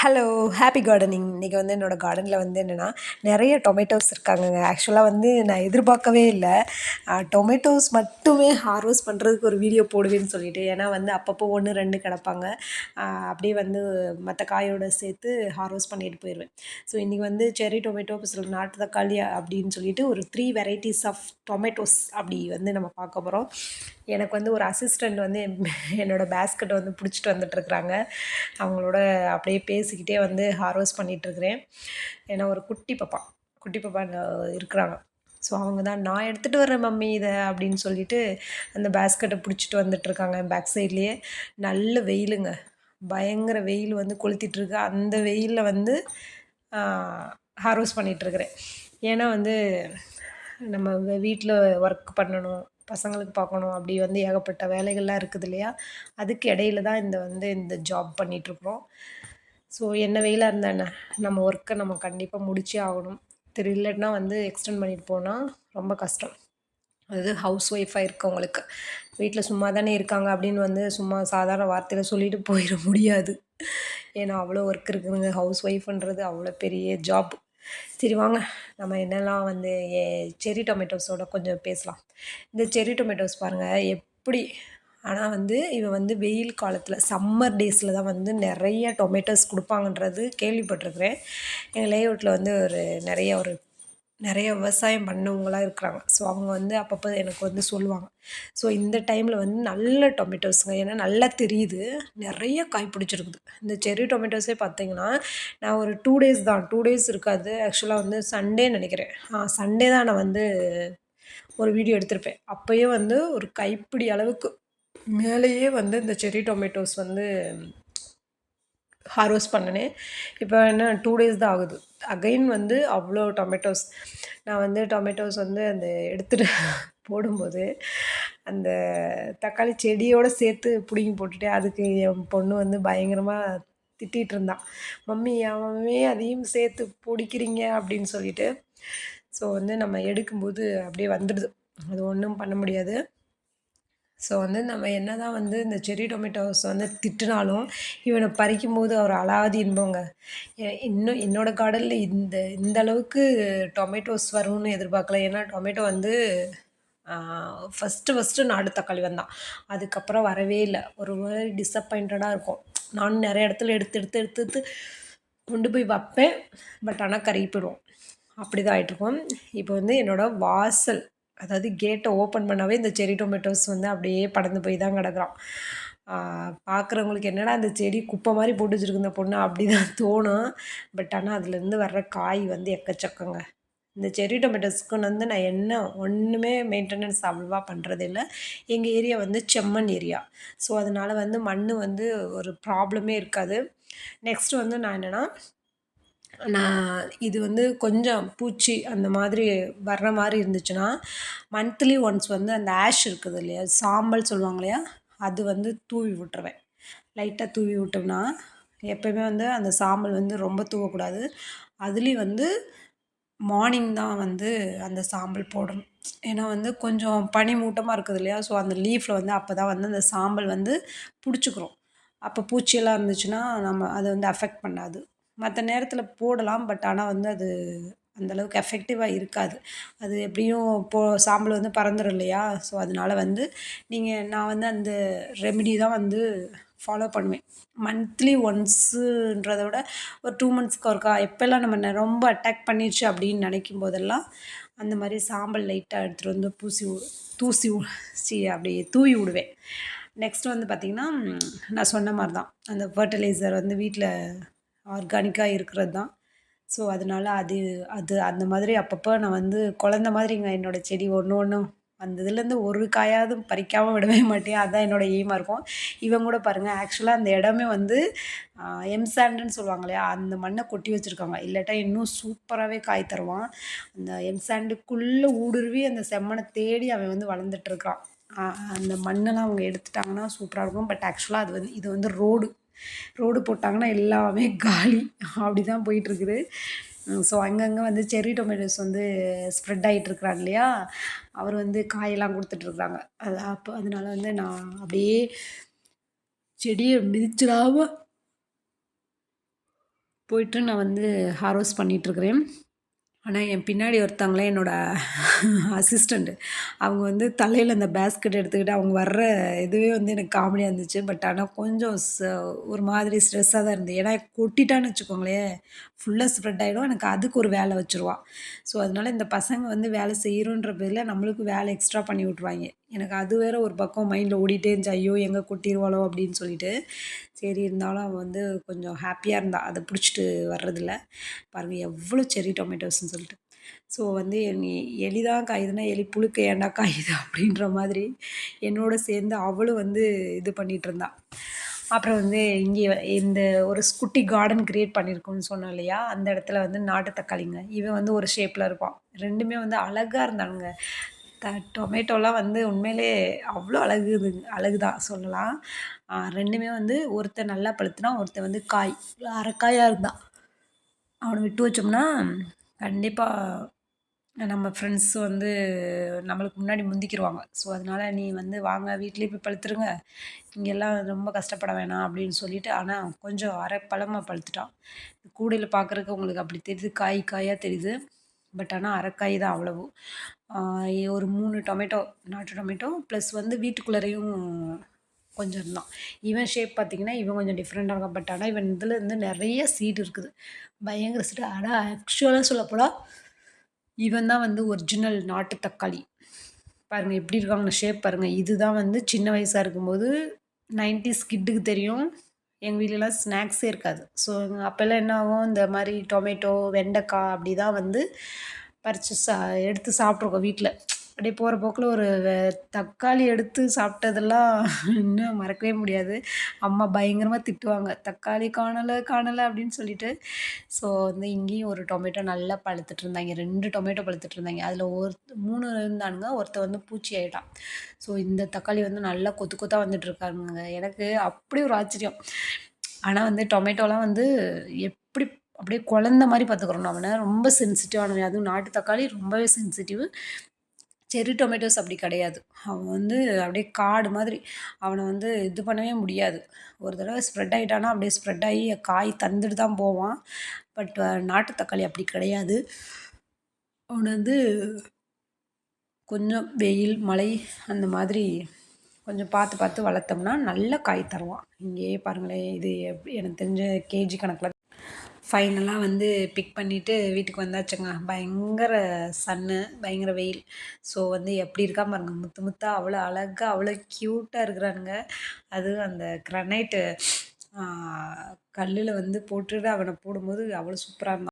Hello happy gardening இன்றைக்கி வந்து என்னோடய கார்டனில் வந்து என்னென்னா நிறைய டொமேட்டோஸ் இருக்காங்கங்க. ஆக்சுவலாக வந்து நான் எதிர்பார்க்கவே இல்லை. டொமேட்டோஸ் மட்டுமே ஹார்வெஸ்ட் பண்ணுறதுக்கு ஒரு வீடியோ போடுவேன்னு சொல்லிட்டு ஏன்னா வந்து அப்பப்போ ஒன்று ரெண்டு கிடப்பாங்க. அப்படியே வந்து மற்ற காயோடு சேர்த்து ஹார்வெஸ்ட் பண்ணிட்டு போயிடுவேன் ஸோ இன்றைக்கி வந்து செரி டொமேட்டோ சில நாட்டு தக்காளி அப்படின்னு சொல்லிட்டு ஒரு த்ரீ வெரைட்டிஸ் ஆஃப் டொமேட்டோஸ் அப்படி வந்து நம்ம பார்க்க போகிறோம் எனக்கு வந்து ஒரு அசிஸ்டண்ட் வந்து என்னோடய பேஸ்கெட்டை வந்து பிடிச்சிட்டு வந்துட்டுருக்குறாங்க அவங்களோட அப்படியே பேசிக்கிட்டே வந்து ஹார்வெஸ்ட் பண்ணிகிட்ருக்குறேன் ஏன்னா ஒரு குட்டி பாப்பா. குட்டி பாப்பா இருக்கிறாங்க. ஸோ அவங்க தான் நான் எடுத்துகிட்டு வரேன் மம்மி இதை அப்படின்னு சொல்லிட்டு அந்த பேஸ்கெட்டை பிடிச்சிட்டு வந்துட்டுருக்காங்க பேக் சைட்லேயே நல்ல வெயிலுங்க. பயங்கர வெயில் வந்து கொளுத்திட்டுருக்கு. அந்த வெயிலில் வந்து ஹார்வெஸ்ட் பண்ணிகிட்ருக்கிறேன் ஏன்னா வந்து நம்ம வீட்டில் ஒர்க் பண்ணணும். பசங்களுக்கு பார்க்கணும் அப்படி வந்து ஏகப்பட்ட வேலைகள்லாம் இருக்குது இல்லையா? அதுக்கு இடையில தான் இந்த வந்து இந்த ஜாப் பண்ணிகிட்ருக்குறோம் ஸோ என்ன வெயிலாக இருந்தால் என்ன? நம்ம ஒர்க்கை நம்ம கண்டிப்பாக முடிச்சே ஆகணும். திரு இல்லைன்னா வந்து எக்ஸ்டெண்ட் பண்ணிட்டு போனால் ரொம்ப கஷ்டம். அதாவது ஹவுஸ் ஒய்ஃபாக இருக்கவங்களுக்கு. வீட்டில் சும்மா தானே இருக்காங்க அப்படின்னு வந்து சும்மா சாதாரண வார்த்தையில் சொல்லிட்டு போயிட முடியாது. ஏன்னா அவ்வளோ ஒர்க் இருக்குதுங்க. ஹவுஸ் ஒய்ஃப்ன்றது அவ்வளோ பெரிய ஜாப் சரி வாங்க. நம்ம என்னெல்லாம் வந்து ஏ செரி டொமேட்டோஸோட கொஞ்சம் பேசலாம். இந்த செரி டொமேட்டோஸ் பாருங்கள் எப்படி ஆனால் வந்து இவன் வந்து வெயில் காலத்தில் சம்மர் டேஸில் தான் வந்து நிறைய டொமேட்டோஸ் கொடுப்பாங்கன்றது கேள்விப்பட்டிருக்கிறேன். எங்கள் லேஅவுட்டில் வந்து ஒரு நிறைய ஒரு நிறைய விவசாயம் பண்ணவங்களாம் இருக்கிறாங்க. ஸோ அவங்க வந்து அப்பப்போ எனக்கு வந்து சொல்லுவாங்க. ஸோ இந்த டைமில் வந்து நல்ல டொமேட்டோஸுங்க ஏன்னா நல்லா தெரியுது. நிறைய காய் பிடிச்சிருக்குது. இந்த செரி டொமேட்டோஸே பார்த்தீங்கன்னா நான் ஒரு டூ டேஸ் தான். டூ டேஸ் இருக்காது. ஆக்சுவலாக வந்து சண்டே நினைக்கிறேன். சண்டே தான் நான் வந்து ஒரு வீடியோ எடுத்திருப்பேன். அப்போயே வந்து ஒரு கைப்பிடி அளவுக்கு மேலேயே வந்து இந்த செரி டொமேட்டோஸ் வந்து ஹார்வெஸ்ட் பண்ணினேன். இப்போ என்ன டூ டேஸ் தான் ஆகுது. அகைன் வந்து அவ்வளோ டொமேட்டோஸ் நான் வந்து டொமேட்டோஸ் வந்து அந்த எடுத்துகிட்டு போடும்போது அந்த தக்காளி செடியோடு சேர்த்து பிடுங்கி போட்டுட்டு அதுக்கு என் பொண்ணு வந்து பயங்கரமாக திட்டிகிட்டு இருந்தான் மம்மி அவமே அதையும் சேர்த்து பிடிக்கிறீங்க? அப்படின்னு சொல்லிட்டு. ஸோ வந்து நம்ம எடுக்கும்போது அப்படியே வந்துடுது. அது ஒன்றும் பண்ண முடியாது. ஸோ வந்து நம்ம என்ன தான் வந்து இந்த செரி டொமேட்டோஸ் வந்து திட்டினாலும் இவனை பறிக்கும் போது அவர் அலாதி இன்போங்க. இன்னும் என்னோடய கார்டனில் இந்த இந்த அளவுக்கு டொமேட்டோஸ் வரும்னு எதிர்பார்க்கல. ஏன்னா டொமேட்டோ வந்து ஃபஸ்ட்டு ஃபஸ்ட்டு நாடு தக்காளி வந்தான். அதுக்கப்புறம் வரவே இல்லை. ஒரு மாதிரி டிசப்பாயிண்டடாக இருக்கும். நானும் நிறைய இடத்துல எடுத்து எடுத்து எடுத்து எடுத்து கொண்டு போய் வைப்பேன். பட் ஆனால் கருகி போயிடுவோம் அப்படி தான் ஆகிட்ருக்கோம் இப்போ வந்து என்னோடய வாசல் அதாவது கேட்டை ஓப்பன் பண்ணாவே இந்த செரி டொமேட்டோஸ் வந்து அப்படியே படந்து போய் தான் கிடக்குறான். பார்க்குறவங்களுக்கு என்னடா அந்த செடி குப்பை மாதிரி போட்டு வச்சுருக்கு இந்த பொண்ணு அப்படி தான் தோணும். பட் ஆனால் அதுலேருந்து வர்ற காய் வந்து எக்கச்சக்கங்க. இந்த செரி டொமேட்டோஸ்க்கு வந்து நான் என்ன ஒன்றுமே மெயின்டெனன்ஸ் அவ்வளோவா பண்ணுறது இல்லை. எங்கள் ஏரியா வந்து செம்மண் ஏரியா. ஸோ அதனால் வந்து மண் வந்து ஒரு ப்ராப்ளமே இருக்காது. நெக்ஸ்ட்டு வந்து நான் என்னென்னா நான் இது வந்து கொஞ்சம் பூச்சி அந்த மாதிரி வர்ற மாதிரி இருந்துச்சுன்னா மந்த்லி ஒன்ஸ் வந்து அந்த ஆஷ் இருக்குது இல்லையா சாம்பல் சொல்லுவாங்க இல்லையா அது வந்து தூவி விட்டுருவேன். லைட்டாக தூவி விட்டோம்னா எப்போயுமே வந்து அந்த சாம்பல் வந்து ரொம்ப தூவக்கூடாது. அதுலேயும் வந்து மார்னிங் தான் வந்து அந்த சாம்பல் போடணும். ஏன்னா வந்து கொஞ்சம் பனி மூட்டமாக இருக்குது இல்லையா ஸோ அந்த லீஃப்பில் வந்து அப்போ தான் வந்து அந்த சாம்பல் வந்து பிடிச்சிக்கிறோம். அப்போ பூச்சியெல்லாம் இருந்துச்சுன்னா நம்ம அதை வந்து அஃபெக்ட் பண்ணாது. மற்ற நேரத்தில் போடலாம். பட் ஆனால் வந்து அது அந்தளவுக்கு எஃபெக்டிவாக இருக்காது. அது எப்படியும் போ சாம்பல் வந்து பறந்துடும் இல்லையா? ஸோ அதனால் வந்து நீங்கள் நான் வந்து அந்த ரெமிடி தான் வந்து ஃபாலோ பண்ணுவேன். மந்த்லி ஒன்ஸுன்றத விட ஒரு டூ மந்த்ஸ்க்கு ஒருக்கா. எப்போல்லாம் நம்ம ரொம்ப அட்டாக் பண்ணிடுச்சு அப்படின்னு நினைக்கும் போதெல்லாம் அந்த மாதிரி சாம்பல் லைட்டாக எடுத்துகிட்டு வந்து பூசி தூசி சி அப்படியே தூவி விடுவேன். நெக்ஸ்ட் வந்து பார்த்திங்கன்னா நான் சொன்ன மாதிரி தான் அந்த ஃபர்டிலைசர் வந்து வீட்டில் ஆர்கானிக்காக இருக்கிறது தான். ஸோ அதனால் அது அது அந்த மாதிரி அப்பப்போ நான் வந்து குழந்த மாதிரிங்க என்னோடய செடி ஒன்று ஒன்றும் அந்த இதுலேருந்து ஒரு காயாவது பறிக்காமல் விடவே மாட்டேன். அதுதான் என்னோடய எய்மாக இருக்கும். இவன் கூட பாருங்கள் ஆக்சுவலாக அந்த இடமே வந்து எம்சாண்டுன்னு சொல்லுவாங்க இல்லையா? அந்த மண்ணை கொட்டி வச்சுருக்காங்க. இல்லாட்டா இன்னும் சூப்பராகவே காய் தருவான். அந்த எம்சாண்டுக்குள்ளே ஊடுருவி அந்த செம்மனை தேடி அவன் வந்து வளர்ந்துட்டுருக்கான் அந்த மண்ணெல்லாம் அவங்க எடுத்துட்டாங்கன்னா சூப்பராக இருக்கும். பட் ஆக்சுவலாக அது வந்து இது வந்து ரோடு ரோடு போட்டாங்கன்னா எல்லாமே காலி. அப்படி தான் போயிட்டுருக்குது. ஸோ அங்கங்கே வந்து செர்ரி டொமேட்டோஸ் வந்து ஸ்ப்ரெட் ஆகிட்டுருக்குறாங்க இல்லையா? அவர் வந்து காயெல்லாம் கொடுத்துட்ருக்குறாங்க அது அப்போ அதனால வந்து நான் அப்படியே செடியை மிதிச்சிடாமல் போயிட்டு நான் வந்து ஹார்வெஸ்ட் பண்ணிகிட்ருக்குறேன் ஆனால் என் பின்னாடி ஒருத்தவங்களே என்னோடய அசிஸ்டண்ட்டு அவங்க வந்து தலையில் அந்த பேஸ்கெட் எடுத்துக்கிட்டு அவங்க வர்ற இதுவே வந்து எனக்கு காமெடியாக இருந்துச்சு. பட் ஆனால் கொஞ்சம் ச ஒரு மாதிரி ஸ்ட்ரெஸ்ஸாக தான் இருந்தது. ஏன்னா கொட்டிட்டான்னு வச்சுக்கோங்களேன். ஃபுல்லாக ஸ்ப்ரெட் ஆகிடும் எனக்கு அதுக்கு ஒரு வேலை வச்சுருவான் ஸோ அதனால் இந்த பசங்க வந்து வேலை செய்கிறோன்ற பேரில் நம்மளுக்கு வேலை எக்ஸ்ட்ரா பண்ணி விட்ருவாங்க எனக்கு அது வேறு ஒரு பக்கம் மைண்டில் ஓடிட்டே இருந்துச்சு. ஐயோ எங்கே கொட்டிடுவாளோ அப்படின்னு சொல்லிட்டு. சரி இருந்தாலும் அவன் வந்து கொஞ்சம் ஹாப்பியாக இருந்தாள் அதை பிடிச்சிட்டு வர்றதில்ல. பாருங்கள் எவ்வளோ செரி டொமேட்டோஸ்ன்னு சொல்லிட்டு. ஸோ வந்து நீ எலி தான் காயுதுன்னா எலி புழுக்க ஏன்டா காயுது அப்படின்ற மாதிரி என்னோட சேர்ந்து அவளும் வந்து இது பண்ணிகிட்டு இருந்தாள் அப்புறம் வந்து இங்கே இந்த ஒரு குட்டி கார்டன் க்ரியேட் பண்ணியிருக்கோம்னு சொன்னோம் இல்லையா? அந்த இடத்துல வந்து நாட்டு தக்காளிங்க. இவன் வந்து ஒரு ஷேப்பில் இருப்பான். ரெண்டுமே வந்து அழகாக இருந்தானுங்க. டொமேட்டோலாம் வந்து உண்மையிலே அவ்வளோ அழகுது அழகு தான் சொல்லலாம். ரெண்டுமே வந்து ஒருத்தன் நல்லா பழுத்துனா ஒருத்தன் வந்து காய் அரைக்காயாக இருந்தான் அவனை விட்டு வச்சோம்னா கண்டிப்பாக நம்ம ஃப்ரெண்ட்ஸ் வந்து நம்மளுக்கு முன்னாடி முந்திக்கிடுவாங்க ஸோ அதனால் நீ வந்து வாங்க வீட்லேயே போய் பழுத்துருங்க. இங்கெல்லாம் ரொம்ப கஷ்டப்பட வேணாம் அப்படின்னு சொல்லிட்டு ஆனால் கொஞ்சம் அரை பழமாக பழுத்துட்டான் கூடையில் பார்க்குறக்கு உங்களுக்கு அப்படி தெரியுது காய் காயாக தெரியுது. பட் ஆனால் அரைக்காய் தான் அவ்வளவு. ஒரு மூணு டொமேட்டோ நாட்டு டொமேட்டோ ப்ளஸ் வந்து வீட்டுக்குள்ளரையும் கொஞ்சம் இருந்தான் இவன் ஷேப் பார்த்திங்கன்னா இவன் கொஞ்சம் டிஃப்ரெண்ட்டாக இருக்கும் பட் ஆனால் இவன் இதில் இருந்து நிறைய சீட் இருக்குது. பயங்கர சீடு ஆனால் ஆக்சுவலாக சொல்லப்போனால் இவன் தான் வந்து ஒரிஜினல் நாட்டு தக்காளி. பாருங்கள் எப்படி இருக்காங்க ஷேப் பாருங்கள் இதுதான் வந்து சின்ன வயசாக இருக்கும்போது நைன்டிஸ் கிட்டுக்கு தெரியும். எங்கள் வீட்டிலலாம் ஸ்நாக்ஸே இருக்காது. ஸோ அப்போல்லாம் என்ன ஆகும்? இந்த மாதிரி டொமேட்டோ வெண்டைக்காய் அப்படி தான் வந்து பறித்து சா எடுத்து சாப்பிட்ருக்கோம் வீட்டில் அப்படியே போகிற போக்கில் ஒரு தக்காளி எடுத்து சாப்பிட்டதெல்லாம் இன்னும் மறக்கவே முடியாது. அம்மா பயங்கரமாக திட்டுவாங்க. தக்காளி காணலை காணலை அப்படின்னு சொல்லிட்டு. ஸோ வந்து இங்கேயும் ஒரு டொமேட்டோ நல்லா பழுத்துட்டு இருந்தாங்க. ரெண்டு டொமேட்டோ பழுத்துட்டு இருந்தாங்க. அதில் ஒரு மூணு இருந்தானுங்க. ஒருத்தர் வந்து பூச்சி ஆகிட்டான் ஸோ இந்த தக்காளி வந்து நல்லா கொத்து கொத்தாக வந்துட்டு இருக்காங்க எனக்கு அப்படி ஒரு ஆச்சரியம். ஆனால் வந்து டொமேட்டோலாம் வந்து எப்படி அப்படியே குழந்த மாதிரி பார்த்துக்குறோம் நம்ம. ரொம்ப சென்சிட்டிவானவன் அதுவும் நாட்டு தக்காளி ரொம்பவே சென்சிட்டிவ் செர்ரி டொமேட்டோஸ் அப்படி கிடையாது. அவன் வந்து அப்படியே காடு மாதிரி. அவனை வந்து இது பண்ணவே முடியாது. ஒரு தடவை ஸ்ப்ரெட் ஆகிட்டானா அப்படியே ஸ்ப்ரெட் ஆகி காய் தந்துட்டு தான் போவான். பட் நாட்டு தக்காளி அப்படி கிடையாது. அவனை வந்து கொஞ்சம் வெயில் மழை அந்த மாதிரி கொஞ்சம் பார்த்து பார்த்து வளர்த்தோம்னா நல்ல காய் தருவான். இங்கேயே பாருங்களேன் இது எனக்கு தெரிஞ்ச கேஜி கணக்கில் ஃபைனலாக வந்து பிக் பண்ணிவிட்டு வீட்டுக்கு வந்தாச்சுங்க. பயங்கர சன்னு பயங்கர வெயில். ஸோ வந்து எப்படி இருக்கா பாருங்க. முத்து முத்தா அவ்வளோ அழகாக அவ்வளோ க்யூட்டாக இருக்கிறானுங்க. அதுவும் அந்த க்ரனைட்டு கல்லில் வந்து போட்டுட்டு அவனை போடும்போது அவ்வளோ சூப்பராக இருந்தான்